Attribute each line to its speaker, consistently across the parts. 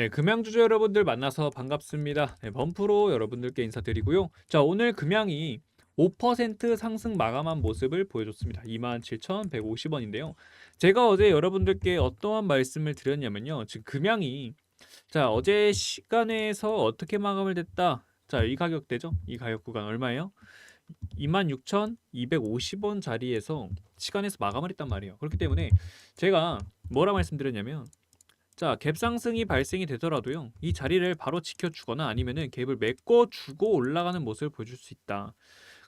Speaker 1: 네, 금양주주 여러분들 만나서 반갑습니다. 네, 범프로 여러분들께 인사드리고요. 자, 오늘 금양이 5% 상승 마감한 모습을 보여줬습니다. 27,150원인데요. 제가 어제 여러분들께 어떠한 말씀을 드렸냐면요. 지금 금양이 자, 어제 시간에서 어떻게 마감을 됐다. 자, 이 가격대죠. 이 가격 구간 얼마예요? 26,250원 자리에서 시간에서 마감을 했단 말이에요. 그렇기 때문에 제가 뭐라 말씀드렸냐면 자, 갭 상승이 발생이 되더라도요. 이 자리를 바로 지켜주거나 아니면은 갭을 메꿔주고 올라가는 모습을 보여줄 수 있다.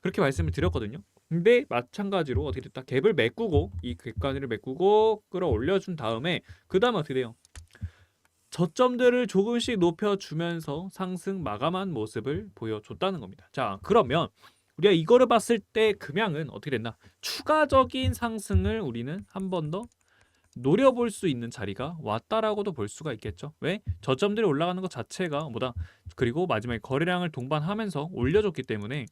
Speaker 1: 그렇게 말씀을 드렸거든요. 근데 마찬가지로 어떻게 됐다? 갭을 메꾸고 이 갭관리를 메꾸고 끌어올려준 다음에 그 다음에 어떻게 돼요? 저점들을 조금씩 높여주면서 상승 마감한 모습을 보여줬다는 겁니다. 자, 그러면 우리가 이거를 봤을 때 금양은 어떻게 됐나? 추가적인 상승을 우리는 한 번 더 노려볼 수 있는 자리가 왔다라고도 볼 수가 있겠죠. 왜? 저점들이 올라가는 것 자체가 뭐다? 그리고 마지막에 거래량을 동반하면서 올려줬기 때문에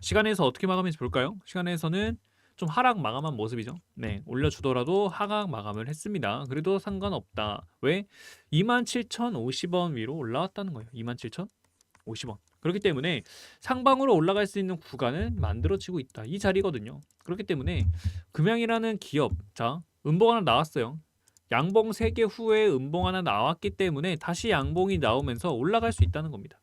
Speaker 1: 시간에서 어떻게 마감했지 볼까요? 시간에서는 좀 하락 마감한 모습이죠. 네, 올려주더라도 하락 마감을 했습니다. 그래도 상관없다. 왜? 27,050원 위로 올라왔다는 거예요. 27,050원. 그렇기 때문에 상방으로 올라갈 수 있는 구간은 만들어지고 있다. 이 자리거든요. 그렇기 때문에 금양이라는 기업, 자, 음봉 하나 나왔어요. 양봉 3개 후에 음봉 하나 나왔기 때문에 다시 양봉이 나오면서 올라갈 수 있다는 겁니다.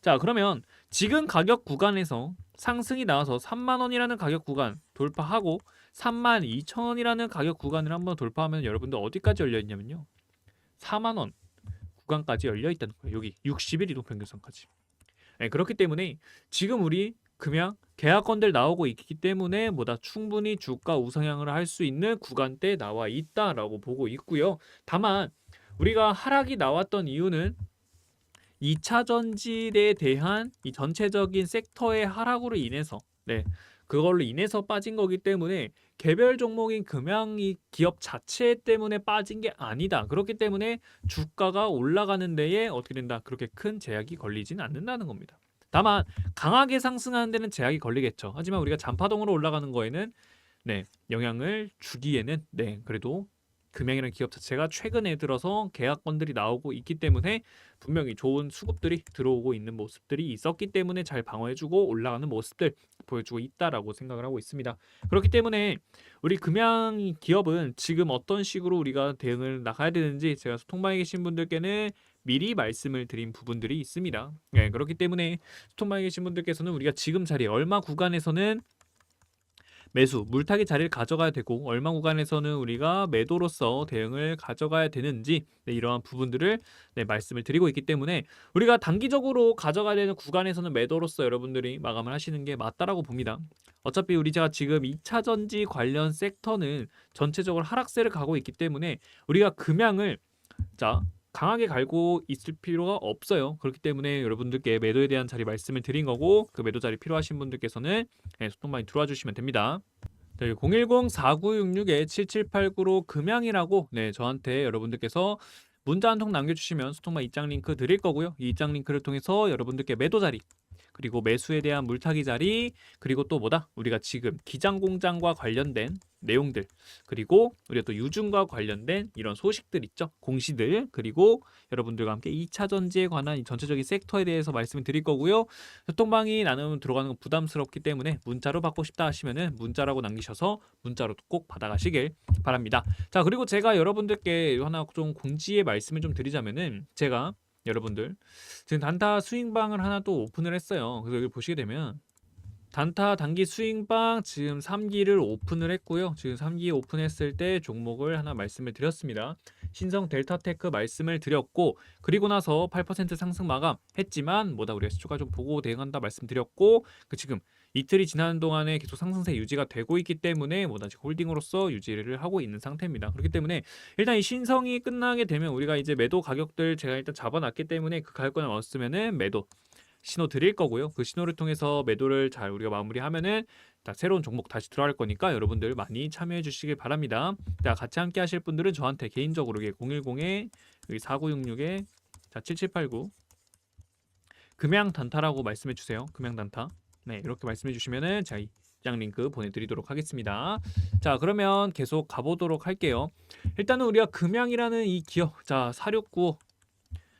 Speaker 1: 자, 그러면 지금 가격 구간에서 상승이 나와서 3만 원이라는 가격 구간 돌파하고 3만 2천 원이라는 가격 구간을 한번 돌파하면 여러분들 어디까지 열려 있냐면요. 4만 원 구간까지 열려 있다는 거예요. 여기 60일 이동 평균선까지. 네, 그렇기 때문에 지금 우리 금양 계약건들 나오고 있기 때문에 뭐다 충분히 주가 우상향을 할 수 있는 구간대 나와 있다라고 보고 있고요. 다만 우리가 하락이 나왔던 이유는 2차 전지에 대한 이 전체적인 섹터의 하락으로 인해서 네 그걸로 인해서 빠진 거기 때문에 개별 종목인 금양이 기업 자체 때문에 빠진 게 아니다. 그렇기 때문에 주가가 올라가는 데에 어떻게 된다. 그렇게 큰 제약이 걸리진 않는다는 겁니다. 다만 강하게 상승하는 데는 제약이 걸리겠죠. 하지만 우리가 잔파동으로 올라가는 거에는 네 영향을 주기에는 네 그래도 금양이라는 기업 자체가 최근에 들어서 계약건들이 나오고 있기 때문에 분명히 좋은 수급들이 들어오고 있는 모습들이 있었기 때문에 잘 방어해주고 올라가는 모습들 보여주고 있다라고 생각을 하고 있습니다. 그렇기 때문에 우리 금양 기업은 지금 어떤 식으로 우리가 대응을 나가야 되는지 제가 소통방에 계신 분들께는 미리 말씀을 드린 부분들이 있습니다. 네, 그렇기 때문에 소통방에 계신 분들께서는 우리가 지금 자리 얼마 구간에서는 매수, 물타기 자리를 가져가야 되고 얼마 구간에서는 우리가 매도로서 대응을 가져가야 되는지 네, 이러한 부분들을 네, 말씀을 드리고 있기 때문에 우리가 단기적으로 가져가야 되는 구간에서는 매도로서 여러분들이 마감을 하시는 게 맞다라고 봅니다. 어차피 우리 제가 지금 2차 전지 관련 섹터는 전체적으로 하락세를 가고 있기 때문에 우리가 금양을 자 강하게 갈고 있을 필요가 없어요. 그렇기 때문에 여러분들께 매도에 대한 자리 말씀을 드린 거고 그 매도 자리 필요하신 분들께서는 네, 소통 많이 들어와 주시면 됩니다. 네, 010-4966-7789로 금양이라고 네, 저한테 여러분들께서 문자 한 통 남겨주시면 소통만 입장 링크 드릴 거고요. 이 입장 링크를 통해서 여러분들께 매도 자리 그리고 매수에 대한 물타기 자리 그리고 또 뭐다? 우리가 지금 기장 공장과 관련된 내용들 그리고 우리가 또 유증과 관련된 이런 소식들 있죠? 공시들. 그리고 여러분들과 함께 2차 전지에 관한 이 전체적인 섹터에 대해서 말씀을 드릴 거고요. 교통방이 나누면 들어가는 건 부담스럽기 때문에 문자로 받고 싶다 하시면은 문자라고 남기셔서 문자로 꼭 받아가시길 바랍니다. 자 그리고 제가 여러분들께 하나 좀 공지의 말씀을 좀 드리자면은 제가 여러분들 지금 단타 스윙방을 하나 또 오픈을 했어요. 그래서 여기 보시게 되면 단타 단기 스윙방 지금 3기를 오픈을 했고요. 지금 3기 오픈했을 때 종목을 하나 말씀을 드렸습니다. 신성 델타테크 말씀을 드렸고 그리고 나서 8% 상승 마감 했지만 뭐다 우리가 시초가 좀 보고 대응한다 말씀드렸고 그 지금 이틀이 지나는 동안에 계속 상승세 유지가 되고 있기 때문에 뭐다 지금 홀딩으로서 유지를 하고 있는 상태입니다. 그렇기 때문에 일단 이 신성이 끝나게 되면 우리가 이제 매도 가격들 제가 일단 잡아놨기 때문에 그 가격권을 왔으면은 매도 신호 드릴 거고요. 그 신호를 통해서 매도를 잘 우리가 마무리하면은 새로운 종목 다시 들어갈 거니까 여러분들 많이 참여해 주시길 바랍니다. 자, 같이 함께 하실 분들은 저한테 개인적으로 010에 여기 4966에 자, 7789 금양 단타라고 말씀해 주세요. 금양 단타. 네, 이렇게 말씀해 주시면은 제가 입장 링크 보내드리도록 하겠습니다. 자, 그러면 계속 가보도록 할게요. 일단은 우리가 금양이라는 이 기업, 자,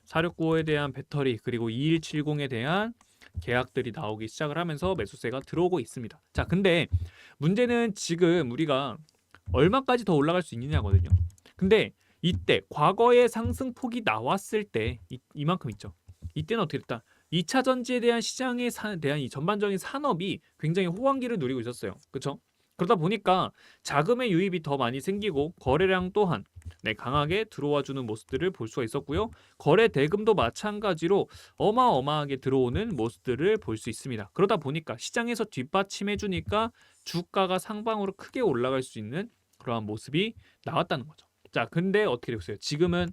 Speaker 1: 469 사륙고에 대한 배터리 그리고 2170에 대한 계약들이 나오기 시작을 하면서 매수세가 들어오고 있습니다. 자, 근데 문제는 지금 우리가 얼마까지 더 올라갈 수 있느냐거든요. 근데 이때 과거의 상승폭이 나왔을 때 이, 이만큼 있죠. 이때는 어떻게 됐다? 2차 전지에 대한 시장에 사, 대한 이 전반적인 산업이 굉장히 호황기를 누리고 있었어요. 그렇죠? 그러다 보니까 자금의 유입이 더 많이 생기고 거래량 또한 네, 강하게 들어와 주는 모습들을 볼 수가 있었고요. 거래 대금도 마찬가지로 어마어마하게 들어오는 모습들을 볼 수 있습니다. 그러다 보니까 시장에서 뒷받침해 주니까 주가가 상방으로 크게 올라갈 수 있는 그러한 모습이 나왔다는 거죠. 자, 근데 어떻게 됐어요? 지금은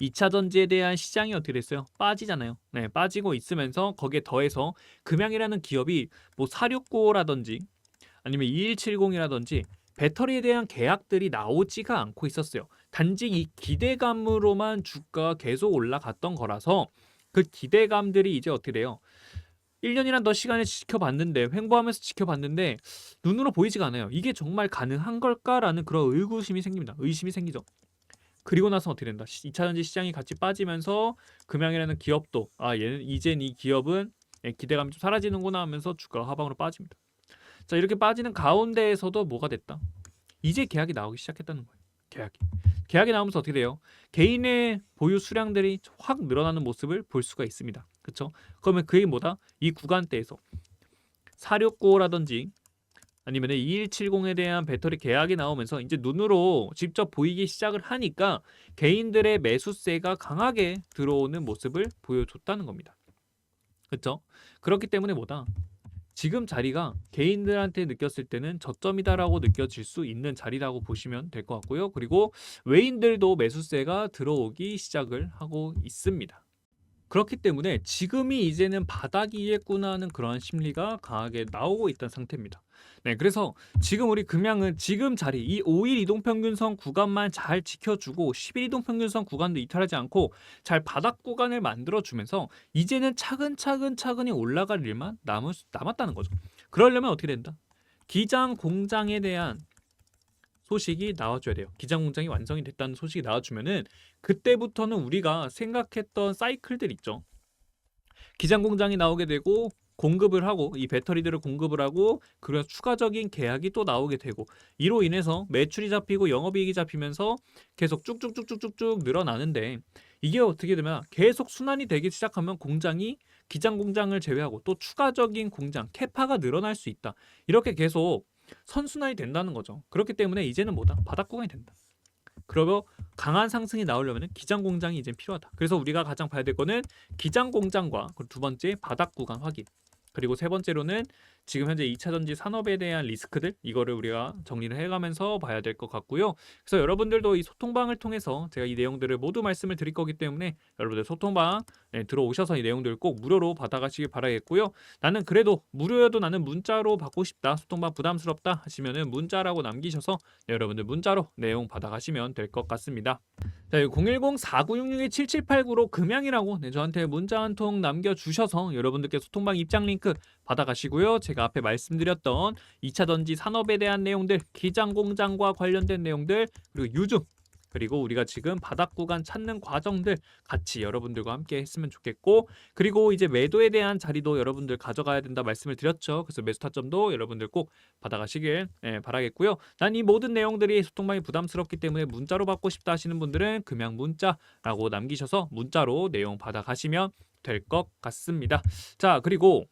Speaker 1: 2차 전지에 대한 시장이 어떻게 됐어요? 빠지잖아요. 네, 빠지고 있으면서 거기에 더해서 금양이라는 기업이 뭐 사육고라든지 아니면 2170이라든지 배터리에 대한 계약들이 나오지가 않고 있었어요. 단지 이 기대감으로만 주가가 계속 올라갔던 거라서 그 기대감들이 이제 어떻게 돼요? 1년이란 더 시간을 지켜봤는데 횡보하면서 지켜봤는데 눈으로 보이지가 않아요. 이게 정말 가능한 걸까라는 그런 의구심이 생깁니다. 의심이 생기죠. 그리고 나서 어떻게 된다? 2차 전지 시장이 같이 빠지면서 금양이라는 기업도 아 얘는 이젠 이 기업은 예, 기대감이 좀 사라지는구나 하면서 주가가 하방으로 빠집니다. 자 이렇게 빠지는 가운데에서도 뭐가 됐다? 이제 계약이 나오기 시작했다는 거예요. 계약이. 계약이 나오면서 어떻게 돼요? 개인의 보유 수량들이 확 늘어나는 모습을 볼 수가 있습니다. 그렇죠? 그러면 그게 뭐다? 이 구간대에서 사육고라든지 아니면 2170에 대한 배터리 계약이 나오면서 이제 눈으로 직접 보이기 시작을 하니까 개인들의 매수세가 강하게 들어오는 모습을 보여줬다는 겁니다. 그렇죠? 그렇기 때문에 뭐다? 지금 자리가 개인들한테 느꼈을 때는 저점이다라고 느껴질 수 있는 자리라고 보시면 될 것 같고요. 그리고 외인들도 매수세가 들어오기 시작을 하고 있습니다. 그렇기 때문에 지금이 이제는 바닥이겠구나 하는 그러한 심리가 강하게 나오고 있던 상태입니다. 네, 그래서 지금 우리 금양은 지금 자리 이 5일 이동평균선 구간만 잘 지켜주고 10일 이동평균선 구간도 이탈하지 않고 잘 바닥 구간을 만들어주면서 이제는 차근차근 차근히 올라갈 일만 남을, 남았다는 거죠. 그러려면 어떻게 된다? 기장 공장에 대한 소식이 나와줘야 돼요. 기장 공장이 완성이 됐다는 소식이 나와주면은 그때부터는 우리가 생각했던 사이클들 있죠. 기장 공장이 나오게 되고 공급을 하고 이 배터리들을 공급을 하고 그래서 추가적인 계약이 또 나오게 되고 이로 인해서 매출이 잡히고 영업이익이 잡히면서 계속 쭉쭉쭉쭉쭉쭉 늘어나는데 이게 어떻게 되면 계속 순환이 되기 시작하면 공장이 기장 공장을 제외하고 또 추가적인 공장 캐파가 늘어날 수 있다 이렇게 계속 선순환이 된다는 거죠 그렇기 때문에 이제는 뭐다 바닥 구간이 된다 그러면 강한 상승이 나오려면 기장 공장이 이제 필요하다. 그래서 우리가 가장 봐야 될 거는 기장 공장과 두 번째 바닥 구간 확인. 그리고 세 번째로는 지금 현재 2차 전지 산업에 대한 리스크들 이거를 우리가 정리를 해가면서 봐야 될 것 같고요. 그래서 여러분들도 이 소통방을 통해서 제가 이 내용들을 모두 말씀을 드릴 거기 때문에 여러분들 소통방 네, 들어오셔서 이 내용들 꼭 무료로 받아가시길 바라겠고요. 나는 그래도 무료여도 나는 문자로 받고 싶다. 소통방 부담스럽다 하시면은 문자라고 남기셔서 네, 여러분들 문자로 내용 받아가시면 될 것 같습니다. 자, 010-4966-7789로 금양이라고 네, 저한테 문자 한 통 남겨주셔서 여러분들께 소통방 입장 링크 받아가시고요. 제가 앞에 말씀드렸던 2차 전지 산업에 대한 내용들, 기장 공장과 관련된 내용들, 그리고 유증 그리고 우리가 지금 바닥 구간 찾는 과정들 같이 여러분들과 함께 했으면 좋겠고 그리고 이제 매도에 대한 자리도 여러분들 가져가야 된다 말씀을 드렸죠. 그래서 매수 타점도 여러분들 꼭 받아가시길 예, 바라겠고요. 난 이 모든 내용들이 소통방이 부담스럽기 때문에 문자로 받고 싶다 하시는 분들은 금양 문자라고 남기셔서 문자로 내용 받아가시면 될 것 같습니다. 자 그리고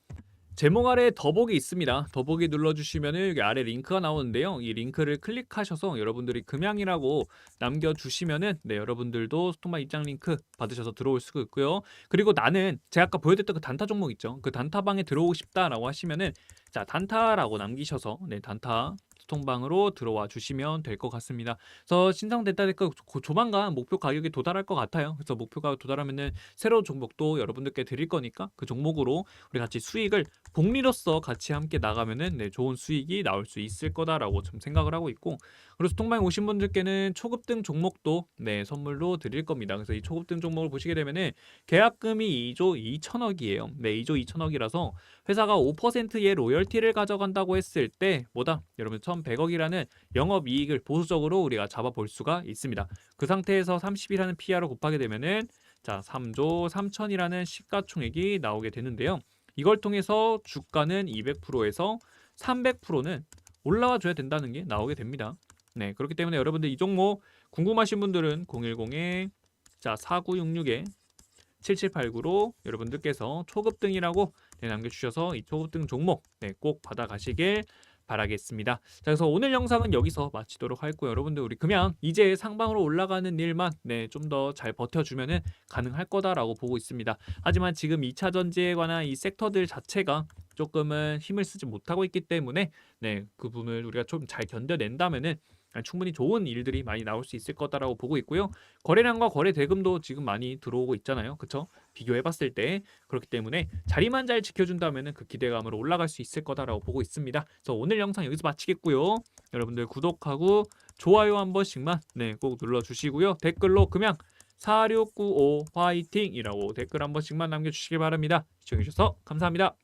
Speaker 1: 제목 아래 더보기 있습니다. 더보기 눌러주시면 여기 아래 링크가 나오는데요. 이 링크를 클릭하셔서 여러분들이 금양이라고 남겨주시면은 네 여러분들도 소통방 입장 링크 받으셔서 들어올 수가 있고요. 그리고 나는 제가 아까 보여드렸던 그 단타 종목 있죠. 그 단타방에 들어오고 싶다라고 하시면은 자 단타라고 남기셔서 네 단타 소통방으로 들어와 주시면 될 것 같습니다. 그래서 신청됐다 될까 조만간 목표 가격에 도달할 것 같아요. 그래서 목표가 도달하면은 새로운 종목도 여러분들께 드릴 거니까 그 종목으로 우리 같이 수익을 복리로서 같이 함께 나가면은 네, 좋은 수익이 나올 수 있을 거다라고 좀 생각을 하고 있고 그리고 소통방에 오신 분들께는 초급등 종목도 네 선물로 드릴 겁니다. 그래서 이 초급등 종목을 보시게 되면은 계약금이 2조 2천억이에요. 네 2조 2천억이라서 회사가 5%의 로열티를 가져간다고 했을 때 뭐다 여러분 1,100억이라는 영업 이익을 보수적으로 우리가 잡아볼 수가 있습니다. 그 상태에서 30이라는 PR을 곱하게 되면은 자 3조 3천이라는 시가총액이 나오게 되는데요. 이걸 통해서 주가는 200%에서 300%는 올라와 줘야 된다는 게 나오게 됩니다. 네, 그렇기 때문에 여러분들 이 종목 궁금하신 분들은 010에 자 4966에 7789로 여러분들께서 초급 등이라고 네, 남겨주셔서 이 초급등 종목 네, 꼭 받아가시길 바라겠습니다. 자, 그래서 오늘 영상은 여기서 마치도록 할고요. 여러분들 우리 그냥 이제 상방으로 올라가는 일만 네, 좀 더 잘 버텨주면은 가능할 거다라고 보고 있습니다. 하지만 지금 2차 전지에 관한 이 섹터들 자체가 조금은 힘을 쓰지 못하고 있기 때문에 네, 그 부분을 우리가 좀 잘 견뎌낸다면은 충분히 좋은 일들이 많이 나올 수 있을 거다라고 보고 있고요. 거래량과 거래 대금도 지금 많이 들어오고 있잖아요. 그쵸? 비교해봤을 때 그렇기 때문에 자리만 잘 지켜준다면은 그 기대감으로 올라갈 수 있을 거다라고 보고 있습니다. 그래서 오늘 영상 여기서 마치겠고요. 여러분들 구독하고 좋아요 한 번씩만 네, 꼭 눌러주시고요. 댓글로 그냥 4695 화이팅이라고 댓글 한 번씩만 남겨주시기 바랍니다. 시청해주셔서 감사합니다.